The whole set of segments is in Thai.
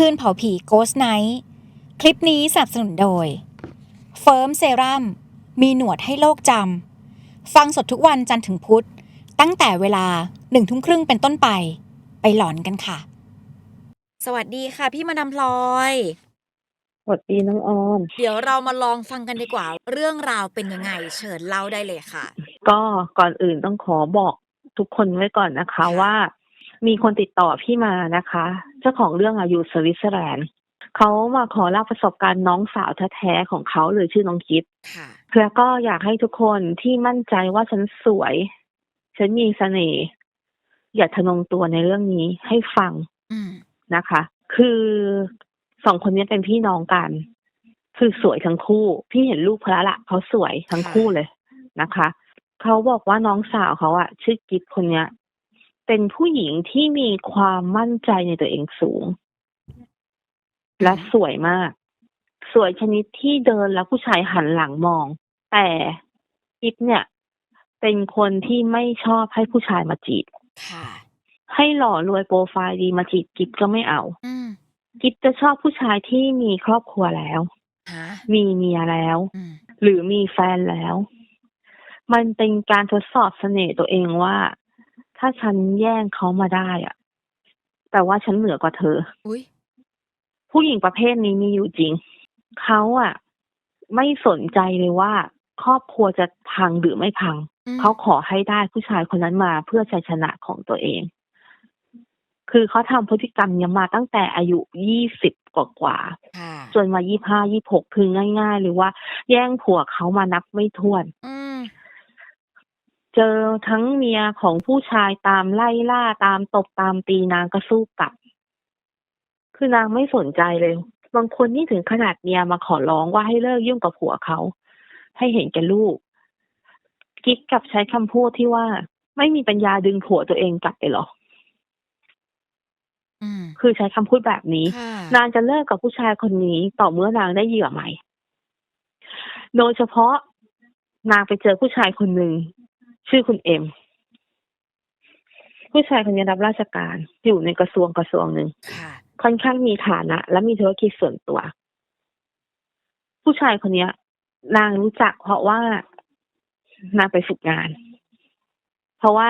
คืนเผาผี Ghost Night คลิปนี้สนับสนุนโดย เฟิร์มเซรั่มมีหนวดให้โลกจำ ฟังสดทุกวันจันทร์ถึงพุธ ตั้งแต่เวลาหนึ่งทุ่มครึ่งเป็นต้นไป ไปหลอนกันค่ะ สวัสดีค่ะพี่มาดามพลอย สวัสดีน้องออม เดี๋ยวเรามาลองฟังกันดีกว่า เรื่องราวเป็นยังไง เชิญเล่าได้เลยค่ะ ก็ก่อนอื่นต้องขอบอกทุกคนไว้ก่อนนะคะค่ะว่า มีคนติดต่อพี่มานะคะ เจ้าของเรื่องอะอยู่สวิตเซอร์แลนด์เขามาขอเล่าประสบการณ์น้องสาวแท้ๆของเขาหรือชื่อน้องกิฟค่ะแล้วก็อยากให้ทุกคนที่มั่นใจว่าฉันสวย ฉันมีเสน่ห์อย่าทะนงตัวในเรื่องนี้ให้ฟังอืมนะคะ คือสองคนนี้เป็นพี่น้องกัน คือสวยทั้งคู่ พี่เห็นรูปเขาแล้วละเขาสวยทั้งคู่เลยนะคะ เขาบอกว่าน้องสาวเขาอะชื่อกิฟคนเนี้ย เป็นผู้หญิงที่มีความมั่นใจในตัวเองสูง และสวยมาก สวยชนิดที่เดินแล้วผู้ชายหันหลังมอง แต่กิฟเนี่ย เป็นคนที่ไม่ชอบให้ผู้ชายมาจีบค่ะให้หล่อรวยโปรไฟล์ดีมาจีบกิฟก็ไม่เอาอืมกิฟจะชอบผู้ชายที่มีครอบครัวแล้วฮะมีเมียแล้วอืมหรือมีแฟนแล้ว มันเป็นการทดสอบเสน่ห์ตัวเองว่า ถ้าฉันแย่งเขามาได้อะแต่ว่าฉันเหนือกว่าเธอ อุ้ยผู้หญิงประเภทนี้มีอยู่จริง เขาอะไม่สนใจเลยว่า ครอบครัวจะพังหรือไม่พัง อืมเขาขอให้ได้ผู้ชายคนนั้นมาเพื่อชัยชนะของตัวเอง คือเขาทำพฤติกรรมเนี้ยมาตั้งแต่อายุยี่สิบกว่าๆค่ะจนมายี่ห้ายี่หกคือง่ายๆเลยว่าแย่งผัวเขามานับไม่ถ้วน อืม เจอทั้งเมียของผู้ชายตามไล่ล่าตามตบตามตีนางก็สู้กลับ คือนางไม่สนใจเลย บางคนนี่ถึงขนาดเมียมาขอร้องว่าให้เลิกยุ่งกับผัวเขา ให้เห็นแก่ลูก กิ๊กกลับใช้คำพูดที่ว่า ไม่มีปัญญาดึงผัวตัวเองกลับไปหรออืมคือใช้คำพูดแบบนี้ค่ะนางจะเลิกกับผู้ชายคนนี้ต่อเมื่อนางได้เหยื่อใหม่ โดยเฉพาะนางไปเจอผู้ชายคนหนึ่ง ชื่อคุณเอ็ม ผู้ชายคนนี้รับราชการอยู่ในกระทรวงกระทรวงหนึ่งค่ะค่อนข้างมีฐานะ และมีธุรกิจส่วนตัว ผู้ชายคนเนี้ยนางรู้จักเพราะว่านางไปฝึกงาน เพราะว่า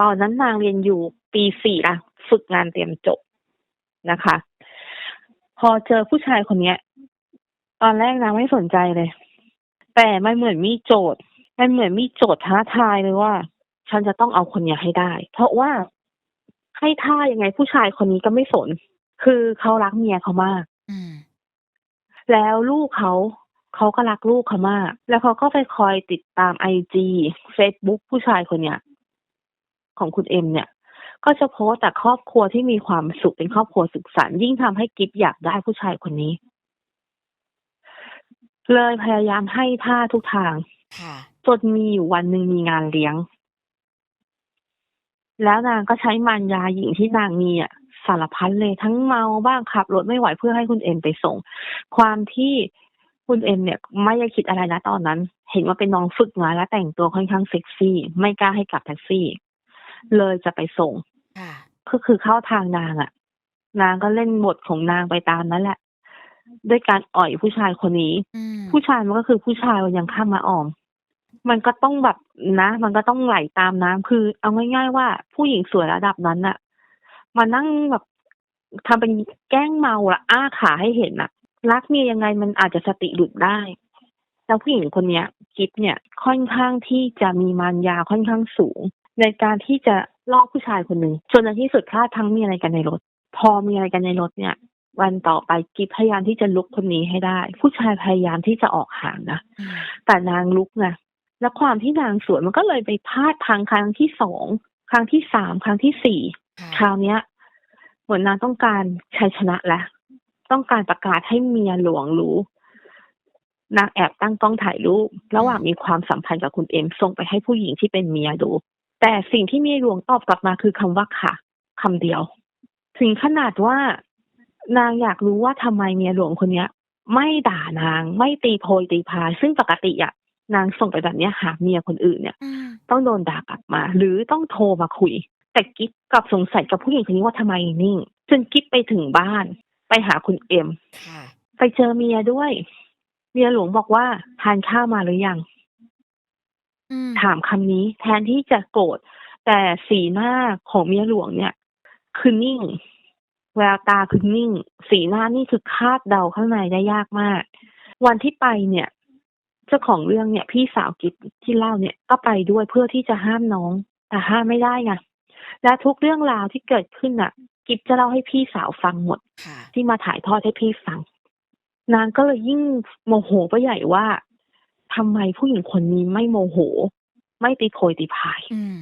ตอนนั้นนางเรียนอยู่ปีสี่อะฝึกงานเตรียมจบนะคะ พอเจอผู้ชายคนเนี้ย ตอนแรกนางไม่สนใจเลย แต่มันเหมือนมีโจทย์ มันเหมือนมีโจทย์ท้าทายเลยว่า ฉันจะต้องเอาคนเนี้ยให้ได้ เพราะว่าให้ท่ายังไงผู้ชายคนนี้ก็ไม่สน คือเขารักเมียเขามากอืมแล้วลูกเขาเขาก็รักลูกเขามาก แล้วเขาก็ไปคอยติดตามไอจีเฟซบุ๊กผู้ชายคนเนี้ยของคุณเอ็มเนี่ย ก็จะโพสต์แต่ครอบครัวที่มีความสุขเป็นครอบครัวสุขสันต์ยิ่งทำให้กิฟอยากได้ผู้ชายคนนี้ เลยพยายามให้ท่าทุกทางค่ะ จนมีอยู่วันหนึ่งมีงานเลี้ยง แล้วนางก็ใช้มารยาหญิงที่นางมีอะสารพัดเลยทั้งเมาบ้างขับรถไม่ไหวเพื่อให้คุณเอ็มไปส่ง ความที่คุณเอ็มเนี่ยไม่ได้คิดอะไรนะตอนนั้น เห็นว่าเป็นน้องฝึกงานและแต่งตัวค่อนข้างเซ็กซี่ ไม่กล้าให้กลับแท็กซี่ เลยจะไปส่งค่ะก็คือเข้าทางนางอะ่ะ นางก็เล่นบทของนางไปตามนั้นแหละ ด้วยการอ่อยผู้ชายคนนี้อืมผู้ชายมันก็คือผู้ชายมันยังข้ามมาออม มันก็ต้องแบบนะ มันก็ต้องไหลตามน้ำคือ เอาง่ายๆว่าผู้หญิงสวยระดับนั้นน่ะมานั่งแบบทำเป็นแกล้งเมาละอ้าขาให้เห็นน่ะรักเมียยังไงมันอาจจะสติหลุดได้แล้วผู้หญิงคนเนี้ยกิฟเนี่ยค่อนข้างที่จะมีมารยาค่อนข้างสูง ในการที่จะล่อผู้ชายคนหนึ่งจนในที่สุดพลาดทั้งมีอะไรกันในรถ พอมีอะไรกันในรถเนี่ย วันต่อไปกิฟพยายามที่จะลุกคนนี้ให้ได้ ผู้ชายพยายามที่จะออกห่างนะอืมแต่นางลุกไง และความที่นางสวยมันก็เลยไปพลาดพังครั้งที่สองครั้งที่สามครั้งที่สี่ค่ะคราวเนี้ยเหมือนนางต้องการชัยชนะแล้วต้องการประกาศให้เมียหลวงรู้นางแอบตั้งกล้องถ่ายรูป ระหว่างมีความสัมพันธ์กับคุณเอ็มส่งไปให้ผู้หญิงที่เป็นเมียดู แต่สิ่งที่เมียหลวงตอบกลับมาคือคำว่าค่ะคำเดียว ถึงขนาดว่านางอยากรู้ว่าทำไมเมียหลวงคนเนี้ย ไม่ด่านางไม่ตีโพยตีพายซึ่งปกติอะ นางส่งไปแบบเนี้ยหาเมียคนอื่นเนี่ยอืมต้องโดนด่ากลับมา หรือต้องโทรมาคุย แต่กิ๊บกลับสงสัยกับผู้หญิงคนนี้ว่าทำไมนิ่ง จนกิ๊บไปถึงบ้าน ไปไปหาคุณเอ็มค่ะไปเจอเมียด้วย เมียหลวงบอกว่าทานข้าวมาหรือยังอืมถามคำนี้แทนที่จะโกรธแต่สีหน้าของเมียหลวงเนี่ยคือนิ่ง แววตาคือนิ่ง สีหน้านี่คือคาดเดาข้างในได้ยากมาก วันที่ไปเนี่ย เจ้าของเรื่องเนี่ย พี่สาวกิฟที่เล่าเนี่ยก็ไปด้วยเพื่อที่จะห้ามน้อง แต่ห้ามไม่ได้ไงและทุกเรื่องราวที่เกิดขึ้นน่ะ กิฟจะเล่าให้พี่สาวฟังหมดค่ะที่มาถ่ายทอดให้พี่ฟัง นางก็เลยยิ่งโมโหไปใหญ่ว่าทำไมผู้หญิงคนนี้ไม่โมโห ไม่ตีโพยตีพายอืม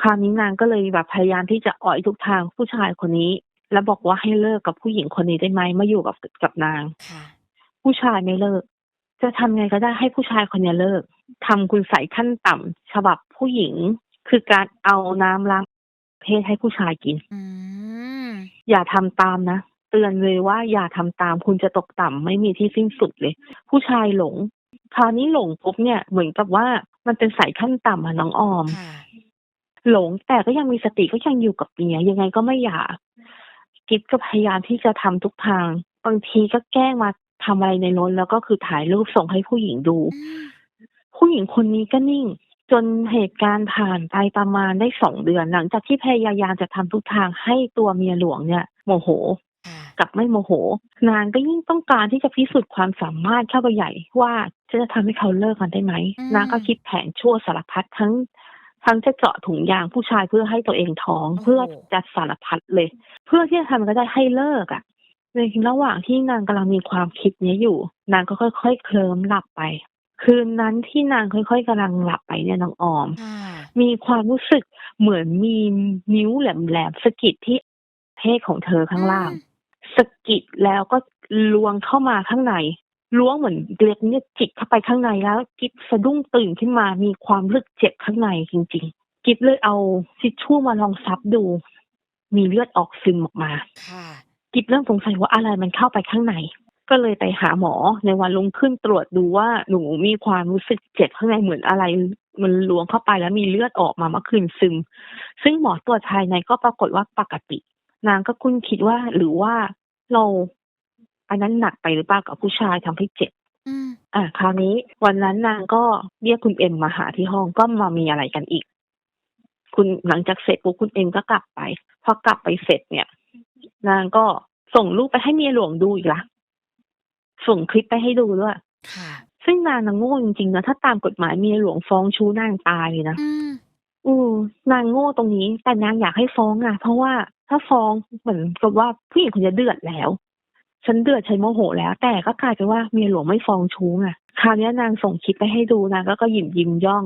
คราวนี้นางก็เลยแบบพยายามที่จะอ่อยทุกทางผู้ชายคนนี้ แล้วบอกว่าให้เลิกกับผู้หญิงคนนี้ได้ไหมมาอยู่กับกับนางค่ะผู้ชายไม่เลิก จะทำไงก็ได้ให้ผู้ชายคนนี้เลิกทำคุณใส่ขั้นต่ำฉบับผู้หญิง คือการเอาน้ำล้างเพศให้ผู้ชายกินอืมอย่าทำตามนะ เตือนเลยว่าอย่าทำตามคุณจะตกต่ำไม่มีที่สิ้นสุดเลย ผู้ชายหลง คราวนี้หลงปุ๊บเนี่ยเหมือนกับว่ามันเป็นสายขั้นต่ำอะน้องออมค่ะหลงแต่ก็ยังมีสติก็ยังอยู่กับเมียยังไงก็ไม่หย่ากิฟก็พยายามที่จะทำทุกทาง บางทีก็แกล้งมา ทำอะไรในรถแล้วก็คือถ่ายรูปส่งให้ผู้หญิงดูอืมผู้หญิงคนนี้ก็นิ่ง จนเหตุการณ์ผ่านไปประมาณได้สองเดือน หลังจากที่พยายามจะทำทุกทางให้ตัวเมียหลวงเนี่ย โมโหค่ะกับไม่โมโห นางก็ยิ่งต้องการที่จะพิสูจน์ความสามารถเข้าไปใหญ่ว่าจะทำให้เขาเลิกกันได้ไหมอืมนางก็คิดแผนชั่วสารพัดทั้งทั้งจะเจาะถุงยางผู้ชายเพื่อให้ตัวเองท้อง เพื่อจะสารพัดเลย เพื่อที่จะทำก็ได้ให้เลิกอะ่ะ ในระหว่างที่นางกำลังมีความคิดเนี้ยอยู่ นางก็ค่อย ๆ เคลิ้มหลับไป คืนนั้นที่นางค่อย ๆกำลังหลับไปเนี่ยน้องออมค่ะมีความรู้สึกเหมือนมีนิ้วแหลมๆสะกิดที่เพศของเธอข้างล่างสะกิดแล้วก็ลวงเข้ามาข้างในล้วงเหมือนเล็กเนี่ยจิกเข้าไปข้างในแล้ว กิฟสะดุ้งตื่นขึ้นมามีความลึกเจ็บข้างในจริง ๆ กิฟเลยเอาทิชชู่มาลองซับดู มีเลือดออกซึมออกมาค่ะ กิฟเริ่มสงสัยว่าอะไรมันเข้าไปข้างใน ก็เลยไปหาหมอในวันลงขึ้นตรวจดูว่าหนูมีความรู้สึกเจ็บข้างในเหมือนอะไร มันล้วงเข้าไปแล้วมีเลือดออกมาเมื่อคืนซึม ซึ่งหมอตรวจภายในก็ปรากฏว่าปกติ นางก็คุ้นคิดว่าหรือว่าเราอันนั้นหนักไปหรือเปล่ากับผู้ชายทำให้เจ็บอืมอะคราวนี้ วันนั้นนางก็เรียกคุณเอ็มมาหาที่ห้องก็มามีอะไรกันอีก คุณหลังจากเสร็จปุ๊บคุณเอ็มก็กลับไป พอกลับไปเสร็จเนี่ย นางก็ส่งรูปไปให้เมียหลวงดูอีกละส่งคลิปไปให้ดูด้วยค่ะซึ่งนางน่ะโง่จริงๆนะถ้าตามกฎหมายเมียหลวงฟ้องชู้นางตายเลยนะอืมอือนางโง่ตรงนี้ แต่นางอยากให้ฟ้องอะ เพราะว่าถ้าฟ้องเหมือนกับว่าผู้หญิงคนนี้เดือดแล้ว ฉันเดือดฉันโมโหแล้ว แต่ก็กลายเป็นว่าเมียหลวงไม่ฟ้องชู้ไงคราวนี้นางส่งคลิปไปให้ดูนางก็ก็ยิ้มยิ้มย่อง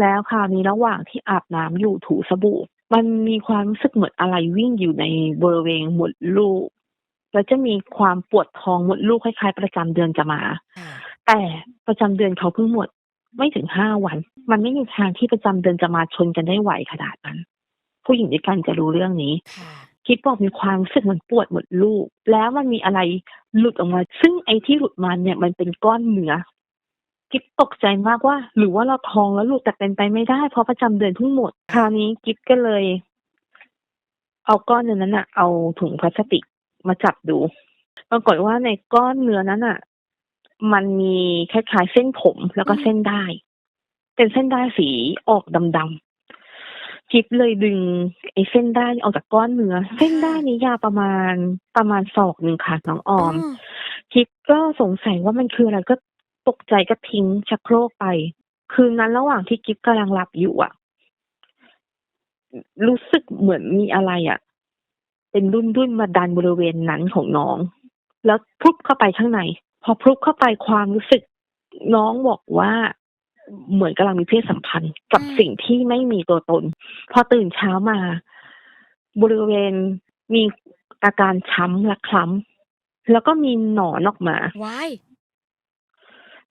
แล้วคราวนี้ระหว่างที่อาบน้ำอยู่ถูสบู่ มันมีความรู้สึกเหมือนอะไรวิ่งอยู่ในบริเวณหมดลูก แล้วจะมีความปวดท้องหมดลูกคล้ายๆ ประจำเดือนจะมาค่ะแต่ประจำเดือนเขาเพิ่งหมดไม่ถึงห้าวัน มันไม่มีทางที่ประจำเดือนจะมาชนกันได้ไหวขนาดนั้น ผู้หญิงด้วยกันจะรู้เรื่องนี้ค่ะคิดบอกมีความรู้สึกเหมันปวดหมดลูก แล้วมันมีอะไรหลุดออกมา ซึ่งไอ้ที่หลุดมาเนี่ยมันเป็นก้อนเนื้อ กิฟตกใจมากว่า หรือว่าเราท้องแล้วลูกแต่เป็นไปไม่ได้ เพราะประจำเดือนเพิ่งหมด คราวนี้กิฟก็เลย เอาก้อนเนื้อนั้นอะเอาถุงพลาสติกมาจับดูปรากฏว่าในก้อนเนื้อนั้นอะมันมีคล้ายๆเส้นผมแล้วก็เส้นได้ เป็นเส้นได้สีออกดำๆจิ๊บเลยดึงไอ้เส้นได้ออกจากก้อนเนื้อ เส้นได้นี้ยาวประมาณประมาณศอกหนึ่งค่ะน้องออมจิ๊บก็สงสัยว่ามันคืออะไรก็ ตกใจก็ทิ้งชักโครกไป คืนนั้นระหว่างที่จิ๊บกำลังหลับอยู่อะรู้สึกเหมือนมีอะไรอะเป็นดุนดุนมาดันบริเวณนั้นของน้อง แล้วพลุบเข้าไปข้างใน พอพลุบเข้าไปความรู้สึกน้องบอกว่าเหมือนกำลังมีเพศสัมพันธ์ กับสิ่งที่ไม่มีตัวตน พอตื่นเช้ามา บริเวณมีอาการช้ำและคล้ำแล้วก็มีหนอนออกมาว้าย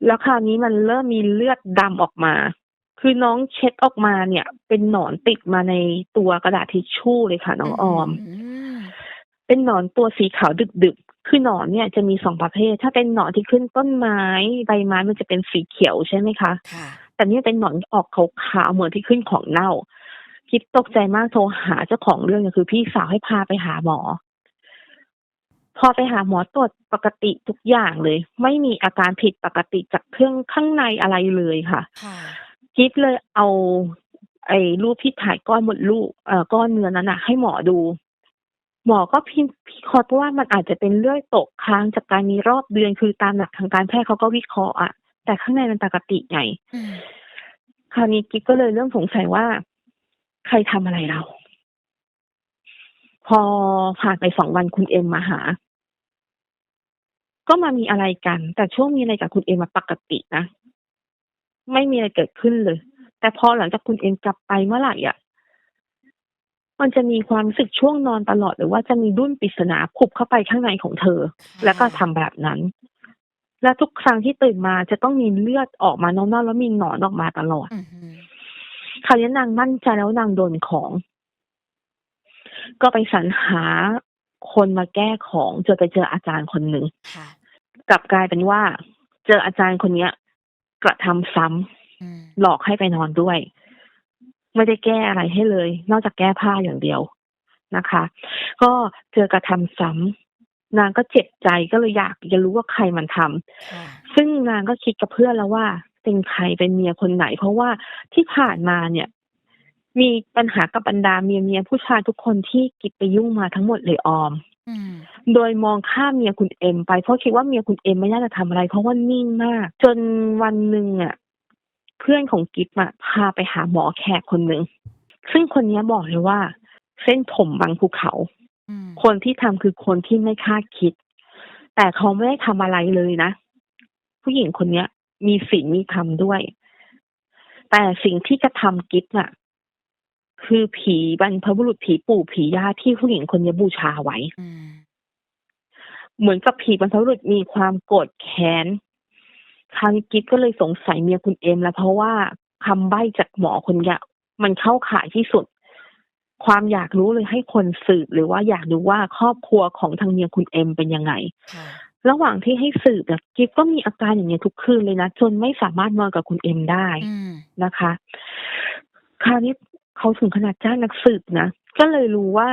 แล้วคราวนี้มันเริ่มมีเลือดดำออกมา คือน้องเช็ดออกมาเนี่ย เป็นหนอนติดมาในตัวกระดาษทิชชู่เลยค่ะ น้องออมมเป็นหนอนตัวสีขาวดึกๆ คือหนอนเนี่ยจะมีสองประเภท ถ้าเป็นหนอนที่ขึ้นต้นไม้ใบไม้มันจะเป็นสีเขียวใช่ไหมคะค่ะแต่เนี่ยเป็นหนอนออกขาวๆเหมือนที่ขึ้นของเน่า คิดตกใจมากโทรหาเจ้าของเรื่องเนี่ยคือพี่สาวให้พาไปหาหมอ พอไปหาหมอตรวจปกติทุกอย่างเลย ไม่มีอาการผิดปกติจากเครื่องข้างในอะไรเลยค่ะค่ะกิ๊บเลยเอาไอ้รูปที่ถ่ายก้อนหมดลูกเอ่อก้อนเนื้อนั้นอะให้หมอดู หมอก็พิพิเคราะห์ว่ามันอาจจะเป็นเลือดตกค้างจากการมีรอบเดือนคือตามหลักทางการแพทย์เขาก็วิเคราะห์อะแต่ข้างในมันปกติไงอืมคราวนี้กิ๊กก็เลยเริ่มสงสัยว่า ใครทำอะไรเรา พอผ่านไปสองวันคุณเอ็มมาหา ก็มามีอะไรกัน แต่ช่วงมีอะไรกับคุณเอ็มมาปกตินะ ไม่มีอะไรเกิดขึ้นเลย แต่พอหลังจากคุณเอ็มกลับไปเมื่อไหร่อะ มันจะมีความรู้สึกช่วงนอนตลอดหรือว่าจะมีดุ้นปริศนาผุบเข้าไปข้างในของเธอ แล้วก็ทำแบบนั้น และทุกครั้งที่ตื่นมาจะต้องมีเลือดออกมานอกๆแล้วมีหนอนออกมาตลอดอืมอืมคราวนี้นางมั่นใจแล้วนางโดนของ ก็ไปสรรหา คนมาแก้ของจนไปเจออาจารย์คนหนึ่งค่ะกลับกลายเป็นว่า เจออาจารย์คนเนี้ย กระทำซ้ำอืมหลอกให้ไปนอนด้วย ไม่ได้แก้อะไรให้เลย นอกจากแก้ผ้าอย่างเดียวนะคะ ก็เจอกระทำซ้ำนางก็เจ็บใจก็เลยอยากจะรู้ว่าใครมันทำค่ะซึ่งนางก็คิดกับเพื่อนแล้วว่าเป็นใครเป็นเมียคนไหน เพราะว่าที่ผ่านมาเนี่ย มีปัญหากับบรรดาเมียเมียผู้ชายทุกคนที่กิบไปยุ่งมาทั้งหมดเลยออมอืมโดยมองข้ามเมียคุณเอ็มไปเพราะคิดว่าเมียคุณเอ็มไม่น่าจะทำอะไร เพราะว่านิ่งมาก จนวันหนึ่งอะ เพื่อนของกิฟอะพาไปหาหมอแขกคนหนึ่งซึ่งคนเนี้ยบอกเลยว่า เส้นผมบางภูเขาอืมคนที่ทำคือคนที่ไม่คาดคิด แต่เขาไม่ได้ทำอะไรเลยนะ ผู้หญิงคนเนี้ย มีศีลมีธรรมด้วย แต่สิ่งที่จะทำกิฟน่ะ คือผีบรรพบุรุษผีปู่ผีย่าที่ผู้หญิงคนนี้บูชาไว้อืมเหมือนกับผีบรรพบุรุษมีความโกรธแค้นคราวนี้กิ๊บก็เลยสงสัยเมียคุณเอ็มแล้วเพราะว่าคำใบ้จากหมอคนเนี้ยมันเข้าข่ายที่สุด ความอยากรู้เลยให้คนสืบหรือว่าอยากรู้ว่าครอบครัวของทางเมียคุณเอ็มเป็นยังไงค่ะระหว่างที่ให้สืบเนี่ยกิ๊บก็มีอาการอย่างเงี้ยทุกคืนเลยนะจนไม่สามารถนอนกับคุณเอ็มได้ เขาถึงขนาดจ้างนักสืบนะ ก็เลยรู้ว่า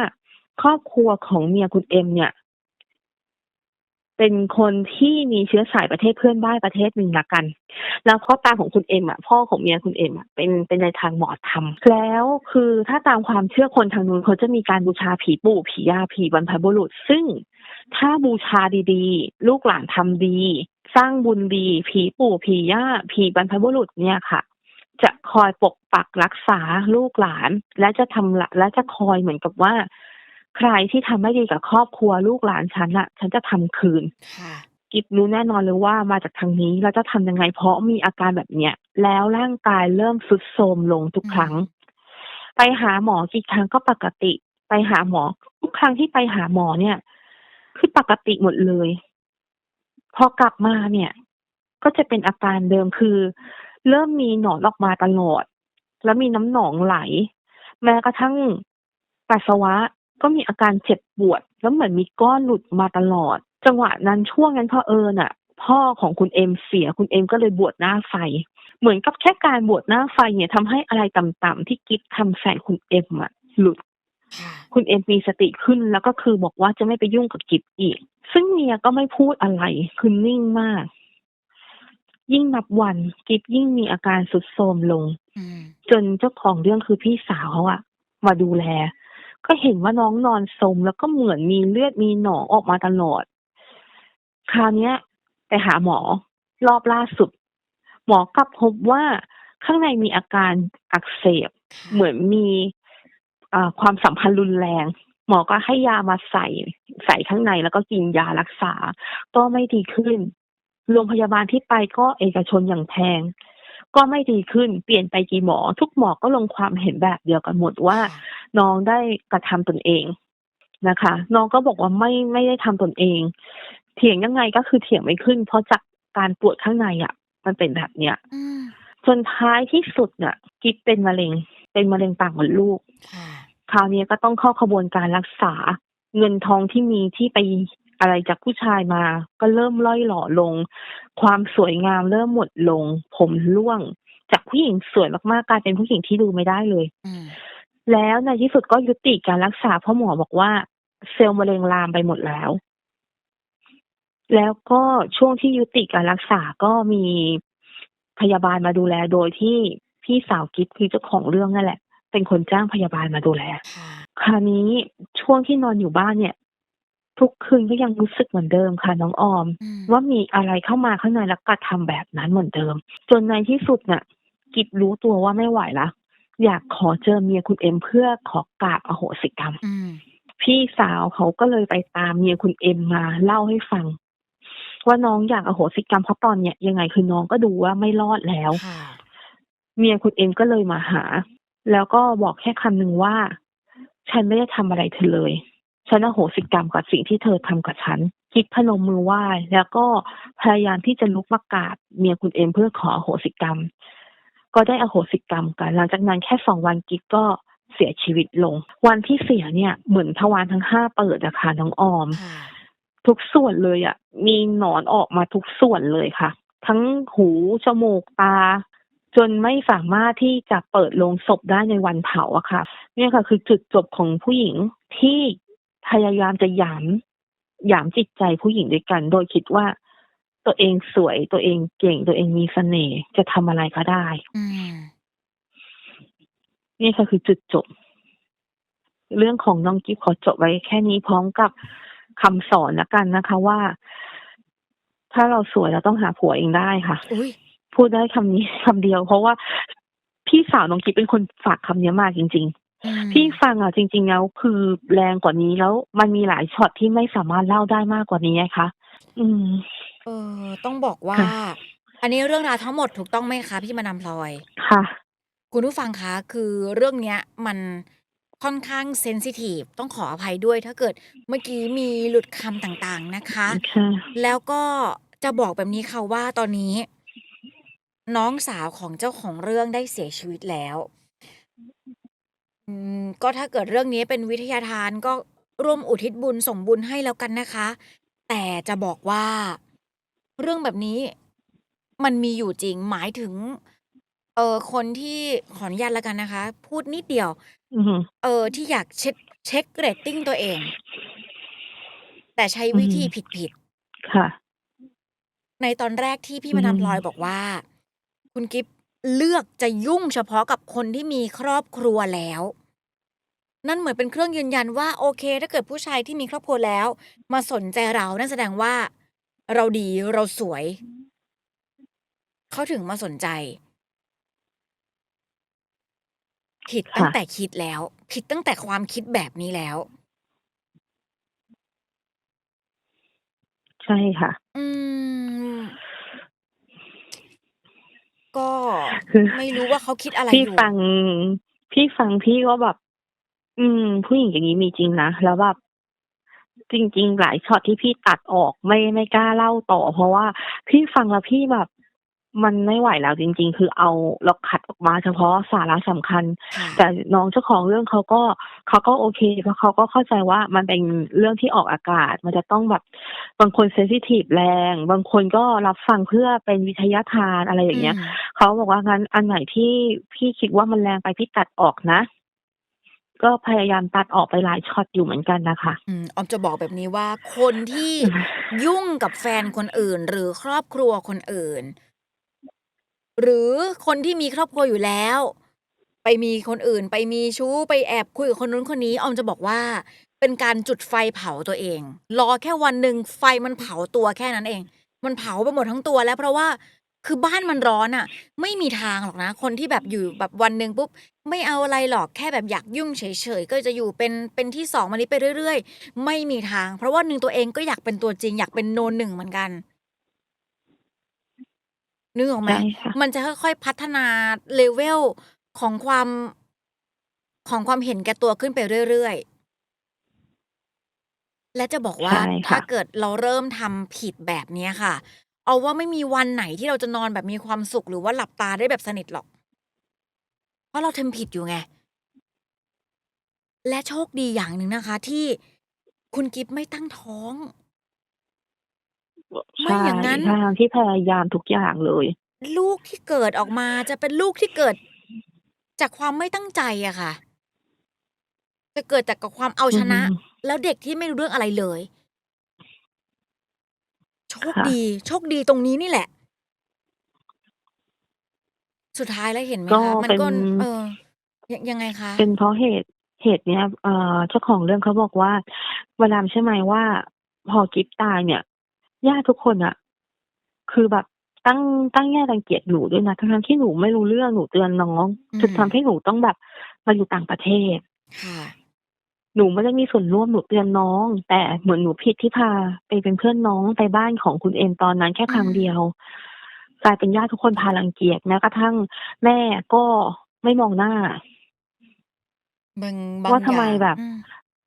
ครอบครัวของเมียคุณเอ็มเนี่ย เป็นคนที่มีเชื้อสายประเทศเพื่อนบ้านประเทศหนึ่งละกัน แล้วพ่อตาของคุณเอ็มอะพ่อของเมียคุณเอ็มอะเป็นเป็นในทางหมอธรรมแล้วคือถ้าตามความเชื่อคนทางนู้นเขาจะมีการบูชาผีปู่ผีย่าผีบรรพบุรุษ ซึ่งถ้าบูชาดีๆ ลูกหลานทำดี สร้างบุญดี ผีปู่ผีย่าผีบรรพบุรุษเนี่ยค่ะ แน่นอนเลยว่ามาจากทางนี้เราจะทำยังไงเพราะมีอาการแบบเนี้ย แล้วร่างกายเริ่มทรุดโทรมลงทุกครั้ง ไปหาหมอกี่ครั้งก็ปกติ ไปหาหมอ ทุกครั้งที่ไปหาหมอเนี่ย คือปกติหมดเลย พอกลับมาเนี่ย ก็จะเป็นอาการเดิมคือ เริ่มมีหนอนออกมาตลอด แล้วมีน้ำหนองไหล แม้กระทั่งปัสสาวะก็มีอาการเจ็บปวด แล้วเหมือนมีก้อนหลุดมาตลอด จังหวะนั้นช่วงนั้นพอเผอิญอะ พ่อของคุณเอ็มเสียคุณเอ็มก็เลยบวชหน้าไฟ เหมือนกับแค่การบวชหน้าไฟเนี่ยทำให้อะไรต่ำๆที่กิ๊บทำใส่คุณเอ็มอะหลุดค่ะคุณเอ็มมีสติขึ้นแล้วก็คือบอกว่าจะไม่ไปยุ่งกับกิฟอีก ซึ่งเมียก็ไม่พูดอะไรคือนิ่งมาก ยิ่งนับวันกิฟยิ่งมีอาการสุดโทรมลงอืมจนเจ้าของเรื่องคือพี่สาวเขาอะมาดูแล ก็เห็นว่าน้องนอนสมแล้วก็เหมือนมีเลือดมีหนองออกมาตลอด คราวเนี้ยไปหาหมอรอบล่าสุด หมอกลับพบว่าข้างในมีอาการอักเสบค่ะเหมือนมีอ่าความสัมพันธ์รุนแรง หมอก็ให้ยามาใส่ใส่ข้างในแล้วก็กินยารักษา ก็ไม่ดีขึ้น โรงพยาบาลที่ไปก็เอกชนอย่างแพง ก็ไม่ดีขึ้นเปลี่ยนไปกี่หมอ ทุกหมอก็ลงความเห็นแบบเดียวกันหมดว่าค่ะน้องได้กระทำตนเองนะคะ น้องก็บอกว่าไม่ไม่ได้ทำตนเอง เถียงยังไงก็คือเถียงไม่ขึ้น เพราะจากการปวดข้างในอะ มันเป็นแบบเนี้ยอืมจนท้ายที่สุดเนี่ยกิ๊บเป็นมะเร็ง เป็นมะเร็งปากมดลูกค่ะคราวนี้ก็ต้องเข้าขบวนการรักษาเงินทองที่มีที่ไป อะไรจากผู้ชายมา ก็เริ่มล่อยหล่อลง ความสวยงามเริ่มหมดลง ผมร่วง จากผู้หญิงสวยมากๆกลายเป็นผู้หญิงที่ดูไม่ได้เลยอืมแล้วในที่สุดก็ยุติการรักษาเพราะหมอบอกว่า เซลล์มะเร็งลามไปหมดแล้ว แล้วก็ช่วงที่ยุติการรักษาก็มีพยาบาลมาดูแลโดยที่พี่สาวกิ๊บคือเจ้าของเรื่องนั่นแหละ เป็นคนจ้างพยาบาลมาดูแลค่ะคราวนี้ช่วงที่นอนอยู่บ้านเนี่ย ทุกคืนก็ยังรู้สึกเหมือนเดิมค่ะน้องออมอืมว่ามีอะไรเข้ามาข้างในแล้วกระทำแบบนั้นเหมือนเดิม จนในที่สุดน่ะ กิบรู้ตัวว่าไม่ไหวละอยากขอเจอเมียคุณเอ็มเพื่อขอกราบอโหสิกรรมอืมพี่สาวเขาก็เลยไปตามเมียคุณเอ็มมาเล่าให้ฟัง ว่าน้องอยากอโหสิกรรมเพราะตอนเนี้ยยังไงคือน้องก็ดูว่าไม่รอดแล้วค่ะเมียคุณเอ็มก็เลยมาหา แล้วก็บอกแค่คำหนึ่งว่า ฉันไม่ได้ทำอะไรเธอเลย ฉันอโหสิกรรมกับสิ่งที่เธอทำกับฉันคิดพนมมือไหว้แล้วก็พยายามที่จะลุกมากราบเมียคุณเอ็มเพื่อขออโหสิกรรม ก็ได้อโหสิกรรมกัน หลังจากนั้นแค่สองวันกิ๊กก็เสียชีวิตลง วันที่เสียเนี่ยเหมือนทวารทั้งห้าเปิดอะค่ะน้องออมค่ะทุกส่วนเลยอะ่ะมีหนอนออกมาทุกส่วนเลยค่ะ ทั้งหูจมูกตา จนไม่สามารถที่จะเปิดโลงศพได้ในวันเผาอะค่ะ เนี่ยค่ะ คือจุดจบของผู้หญิงที่ พยายามจะหยามหยามจิตใจผู้หญิงด้วยกัน โดยคิดว่าตัวเองสวยตัวเองเก่งตัวเองมีเสน่ห์จะทำอะไรก็ได้อืมนี่ค่ะคือจุดจบ เรื่องของน้องกิฟขอจบไว้แค่นี้พร้อมกับคำสอนละกันนะคะว่า ถ้าเราสวยเราต้องหาผัวเองได้ค่ะอุ้ยพูดได้คำนี้คำเดียว เพราะว่าพี่สาวน้องกิฟเป็นคนฝากคำนี้มาจริงอืมๆ พี่ฟังอะจริง ๆ แล้วคือแรงกว่านี้แล้วมันมีหลายช็อตที่ไม่สามารถเล่าได้มากกว่านี้นะคะ อืม เออ ต้องบอกว่า ค่ะ อันนี้เรื่องราวทั้งหมดถูกต้องไหมคะพี่มานำพลอย ค่ะ คุณผู้ฟังคะ คือเรื่องเนี้ยมันค่อนข้างเซนซิทีฟต้องขออภัยด้วย ถ้าเกิดเมื่อกี้มีหลุดคำต่าง ๆ นะคะค่ะ แล้วก็จะบอกแบบนี้ค่ะว่า ตอนนี้ น้องสาวของเจ้าของเรื่องได้เสียชีวิตแล้ว อืม ก็ถ้าเกิดเรื่องนี้เป็นวิทยาทาน ก็ร่วมอุทิศบุญส่งบุญให้แล้วกันนะคะ แต่จะบอกว่า เรื่องแบบนี้มันมีอยู่จริง หมายถึง เออคนที่ ขออนุญาตแล้วกันนะคะ พูดนิดเดียว อืมเออที่อยากเช็คเช็คเรตติ้งตัวเอง แต่ใช้วิธีผิดผิด ๆ ค่ะ ในตอนแรกที่พี่อืมมาดามพลอยบอกว่า คุณกิฟเลือกจะยุ่งเฉพาะกับคนที่มีครอบครัวแล้ว นั่นเหมือนเป็นเครื่องยืนยันว่า โอเค ถ้าเกิดผู้ชายที่มีครอบครัวแล้ว มาสนใจเรา นั่นแสดงว่า เราดี เราสวย เขาถึงมาสนใจ ผิดตั้งค่ะแต่คิดแล้ว ผิดตั้งแต่ความคิดแบบนี้แล้ว ใช่ค่ะ อืม ก็คือ ไม่รู้ว่าเขาคิดอะไรพี่อยู่ ฟัง พี่ฟังพี่ก็แบบ อืม ผู้หญิงอย่างนี้มีจริงนะ แล้วแบบจริง ๆ หลายช็อตที่พี่ตัดออกไม่ไม่กล้าเล่าต่อ เพราะว่าพี่ฟังแล้วพี่แบบ มันไม่ไหวแล้วจริง ๆ คือเอาเราขัดออกมาเฉพาะสาระสำคัญค่ะแต่น้องเจ้าของเรื่องเขาก็เขาก็โอเคเพราะเขาก็เข้าใจว่ามันเป็นเรื่องที่ออกอากาศ มันจะต้องแบบบางคนเซนซิทีฟแรง บางคนก็รับฟังเพื่อเป็นวิทยาทานอะไรอย่างเงี้ยอืมเขาบอกว่างั้นอันไหนที่พี่คิดว่ามันแรงไปพี่ตัดออกนะ ก็พยายามตัดออกไปหลายช็อตอยู่เหมือนกันนะคะ อืมออมจะบอกแบบนี้ว่า คนที่ยุ่งกับแฟนคนอื่น หรือครอบครัวคนอื่น หรือคนที่มีครอบครัวอยู่แล้ว ไปมีคนอื่น ไปมีชู้ไปแอบคุยกับคนนู้นคนนี้ออมจะบอกว่า เป็นการจุดไฟเผาตัวเอง รอแค่วันหนึ่งไฟมันเผาตัวแค่นั้นเอง มันเผาไปหมดทั้งตัวแล้วเพราะว่า คือบ้านมันร้อนอะไม่มีทางหรอกนะ คนที่แบบอยู่แบบวันหนึ่งปุ๊บ ไม่เอาอะไรหรอกแค่แบบอยากยุ่งเฉยๆ ก็จะอยู่เป็นเป็นที่สองมันนี้ไปเรื่อยๆ ไม่มีทาง เพราะว่าหนึ่งตัวเองก็อยากเป็นตัวจริง อยากเป็นโนนหนึ่งเหมือนกัน นึกออกไหมใช่ค่ะ มันจะค่อยๆ พัฒนาเลเวลของความ ของความเห็นแก่ตัวขึ้นไปเรื่อยๆ และจะบอกว่าใช่ค่ะถ้าเกิดเราเริ่มทำผิดแบบเนี้ยค่ะ เอาว่าไม่มีวันไหนที่เราจะนอนแบบมีความสุข หรือว่าหลับตาได้แบบสนิทหรอก เพราะเราทำผิดอยู่ไง และโชคดีอย่างหนึ่งนะคะ ที่คุณกิฟไม่ตั้งท้อง ไม่ใช่อย่างนั้น ทางที่พยายามทุกอย่างเลย ลูกที่เกิดออกมาจะเป็นลูกที่เกิด จากความไม่ตั้งใจอะค่ะ จะเกิดจากกับความเอาชนะ อืม แล้วเด็กที่ไม่รู้เรื่องอะไรเลย โชคค่ะ ดี โชคดีตรงนี้นี่แหละ สุดท้ายแล้วเห็นไหมก็คะ มันเป็น ก็ เออยยังไงคะ?เป็นเพราะเหตุเหตุเนี้ยเอ่อเจ้าของเรื่องเขาบอกว่ามาดามเชื่อไหมว่า พอกิ๊บตายเนี่ยญาติทุกคนอะคือแบบตั้งตั้งแง่รังเกียจหนูด้วยนะทั้งๆที่หนูไม่รู้เรื่องหนูเตือนน้องอืจนม ทำให้หนูต้องแบบมาอยู่ต่างประเทศ ค่ะ หนูไม่ได้มีส่วนร่วมหนูเตือนน้อง แต่เหมือนหนูผิดที่พาไปเป็นเพื่อนน้องไปบ้านของคุณเอ็มตอนนั้นแค่อืครั้งมเดียวกลายเป็นญาติทุกคนพารังเกียจแม้กระทั่งแม่ก็ไม่มองหน้า บางบาว่างทำอไมย่างแบบ อืม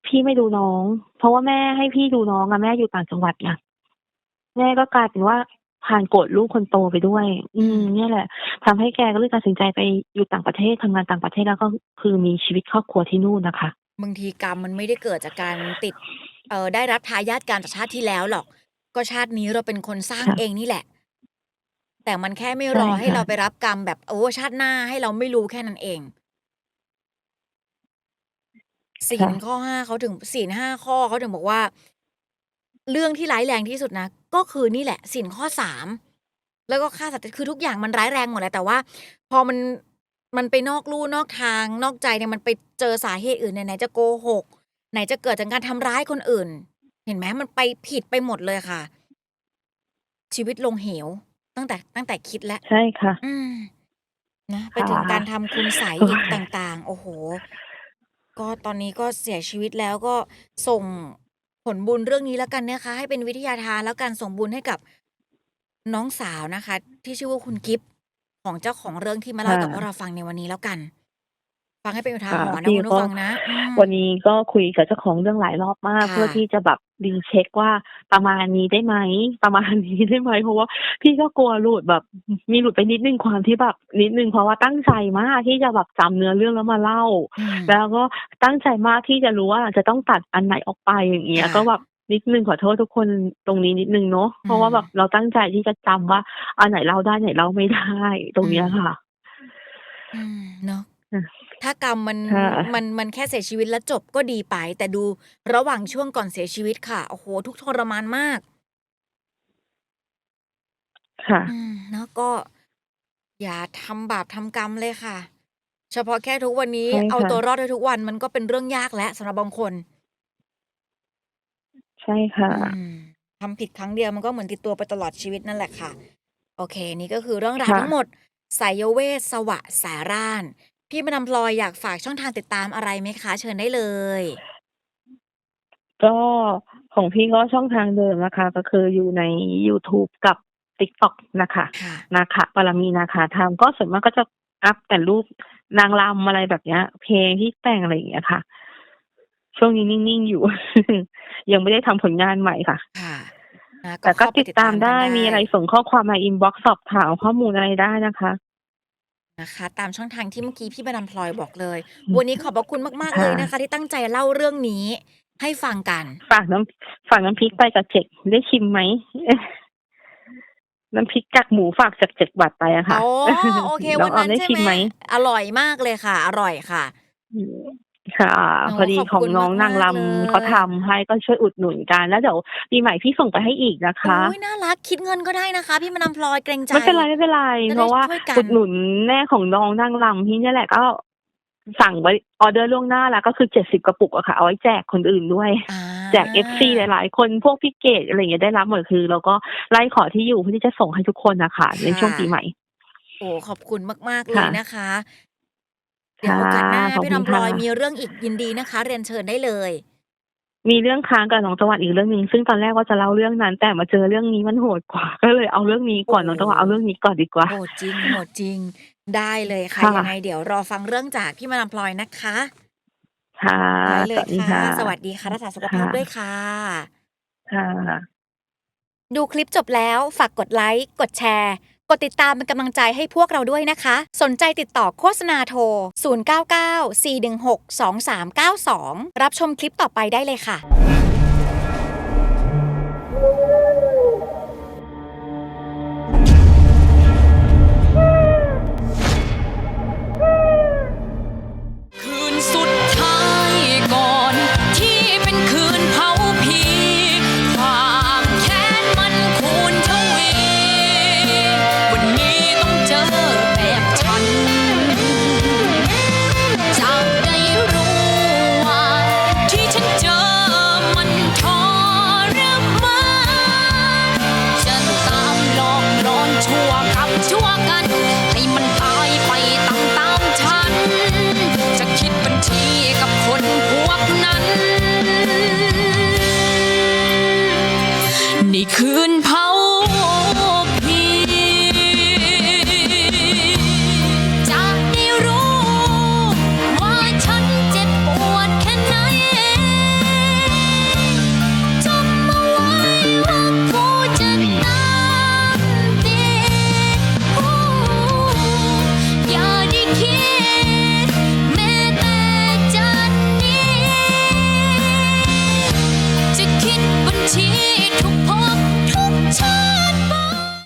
พี่ไม่ดูน้อง เพราะว่าแม่ให้พี่ดูน้องอะแม่อยู่ต่างจังหวัดไงแม่ก็กลายเป็นว่าพาลโกรธลูกคนโตไปด้วย อือืมมเนี่ยแหละทำให้แกก็เลยตัดสินใจไปอยู่ต่างประเทศทำงานต่างประเทศแล้วก็คือมีชีวิตครอบครัวที่นู่นน่ะค่ะ บางทีกรรมมันไม่ได้เกิดจากการติด เอ่อ ได้รับทายาทกรรมจากชาติที่แล้วหรอก ก็ชาตินี้เราเป็นคนสร้างค่ะ เองนี่แหละ แต่มันแค่ไม่ใช่รอให้ค่เราะไปรับกรรมแบบ โอ้ ชาติหน้าให้เราไม่รู้แค่นั้นเอง ศีค่ละ ข้อ 5 เขาถึง ศีล 5 ข้อ เขาถึงบอกว่า เรื่องที่ร้ายแรงที่สุดนะ ก็คือนี่แหละ ศีลข้อ 3 แล้วก็ฆ่าสัตว์ คือทุกอย่างมันร้ายแรงหมดแหละ แต่ว่าพอมัน มันไปนอกลู่นอกทางนอกใจเนี่ยมันไปเจอสาเหตุอื่นเนี่ยไหนจะโกหก ไหนจะเกิดจากการทำร้ายคนอื่น เห็นไหมมันไปผิดไปหมดเลยค่ะ ชีวิตลงเหว ตั้งแต่ตั้งแต่คิดแล้ว ใช่ค่ะ อืมนะไปค่ะถึงการทำคุณไสยโอ๊อีกยต่างๆ โอ้โฮก็ตอนนี้ก็เสียชีวิตแล้วก็ส่งผลบุญเรื่องนี้แล้วกันนะคะ ให้เป็นวิทยาทานแล้วกันส่งบุญให้กับน้องสาวนะคะ ที่ชื่อว่าคุณกิฟต์ ของเจ้าของเรื่องที่มาคเล่า่ะให้กับพวกเราฟังในวันนี้แล้วกัน ฟังให้เป็นอุทาค่ะหรณ์นะพี่คุณก็ผู้ฟังนะอืม วันนี้ก็คุยกับเจ้าของเรื่องหลายรอบมาก ค่เพื่อที่ะจะแบบ recheck ว่าประมาณนี้ได้ไหมประมาณนี้ได้ไหมเพราะว่าพี่ก็กลัวหลุดแบบ มีหลุดไปนิดหนึ่งความที่แบบนิดหนึ่งเพราะว่าตั้งใจมากที่จะแบบจำเนื้อเรื่องแล้วมาเล่า อืม แล้วก็ตั้งใจมากที่จะรู้ว่าจะต้องตัดอันไหนออกไปอย่างเงี้ย ค่ะ ก็แบบ นิดหนึ่งขอโทษทุกคนตรงนี้นิดหนึ่งเนาะอืเพราะว่าแบมบเราตั้งใจที่จะจำว่าอันไหนเล่าได้อันไหนเล่าไม่ได้ ตรอืงเนี้ยมค่ะ อืมเนาะค่ะถ้ากรรมมันค่ะ มันมันแค่เสียชีวิตแล้วจบก็ดีไป แต่ดูระหว่างช่วงก่อนเสียชีวิตค่ะ โอ้โฮทุกข์ทรมานมาก ค่ะ อืมเนาะก็ อย่าทำบาปทำกรรมเลยค่ะ เฉพาะแค่ทุกวันนี้ใช่เอาค่ะ ตัวรอดได้ทุกวันมันก็เป็นเรื่องยากแล้วสำหรับบางคน ใช่ค่ะ อืม ทำผิดครั้งเดียวมันก็เหมือนติดตัวไปตลอดชีวิตนั่นแหละค่ะ โอเค นี่ก็คือเรื่องราวค่ะ ทั้งหมดไสยเวชสวะสาร่าน พี่มาดามพลอยอยากฝากช่องทางติดตามอะไรไหมคะ?เชิญได้เลย ก็ของพี่ก็ช่องทางเดิมนะคะ ก็คืออยู่ในยูทูบกับ TikTok น่ะค่ะ ค่ะ นาคะปรมีนาคาธรรม ก็ส่วนมากก็จะอัปแต่รูปนางรำ อะไรแบบเนี้ย เพลงที่แต่ง อะไรอย่างเงี้ยค่ะ ช่วงนี้นิ่งๆอยู่ ยังไม่ได้ทำผลงานใหม่ค่ะ ค่ะนะก็แต่ก็เข้าไปติดติดตาตามมไดกัน้ได้มีอะไรส่งข้อความมาอินบ็อกซ์สอบถามข้อมูลอะไรได้นะคะนะคะ ตามช่องทางที่เมื่อกี้พี่มาดามพลอยบอกเลยอืมวันนี้ขอบพระคุณมากๆค่เละยนะคะ ที่ตั้งใจเล่าเรื่องนี้ ให้ฟังกัน ฝากน้ำฝากน้ำพริกไปกับเจ็กได้ชิมไหม?น้ำพริกกากหมูฝากจากเจ็กบัตรไปอะอ๋ค่ะอโอเค น้วัองนออนั้มนได้ใช่ชิไหมม?ไหม?อร่อยมากเลยค่ะ อร่อยค่ะอืม ค่ะโอ้พอดีขอบของคุณน้องนางมากๆเลรำเขาทยำให้ก็ช่วยอุดหนุนกัน แล้วเดี๋ยวปีใหม่พี่ส่งไปให้อีกนะคโอ๊ะยน่ารักคิดเงินก็ได้นะคะ พี่มาดามพลอยเกรงใจไม่เป็นไรไม่เป็นไรจะเพได้ราะว่าช่วยกัอุนดหนุนแม่ของน้องนางรำพี่เนี่ยแหละก็สั่งไว้ออร์เดอร์ล่วงหน้าแล้วก็คือ70กระปุกอะค่ะ เอาไว้แจกคนอื่นด้วยอาแจก FC หลายๆ คนพวกพี่เกดอะไรอย่างเงี้ยได้รับหมดคือ เราก็ไล่ขอที่อยู่เพื่อที่จะส่งให้ทุกคนน่ะค่ะคในช่วง่ะปีใหม่โอ้โฮขอบคุณมาก ๆ เลค่ยะนะคะ เดี๋คยว่ะโอกาสหน้าขอบพี่คุดาณมพลค่อยมีะเรื่องอีกยินดีนะคะ เรียนเชิญได้เลย มีเรื่องค้างกับน้องตะวันอีกเรื่องหนึ่งซึ่งตอนแรกว่าจะเล่าเรื่องนั้น แต่มาเจอเรื่องนี้มันโหดกว่า ก็เลยเอาเรื่องนี้โอ้ก่อนโฮน้องตะวันเอาเรื่องนี้ก่อนดีกว่าโหดจริงโหดจริง ได้เลยค่ะค่ะยังไงเดี๋ยวรอฟังเรื่องจากพี่มาดามพลอยนะคะค่ะได้เลสยวัสดีค่ะค่ะ สวัสดีค่ะรักษาสุขค่ภาพะด้วยค่ะ ค่ะ ดูคลิปจบแล้วฝากกดไลค์กดแชร์ กดติดตามเป็นกำลังใจให้พวกเราด้วยนะคะ สนใจติดต่อโฆษณาโทร 0994162392 รับชมคลิปต่อไปได้เลยค่ะ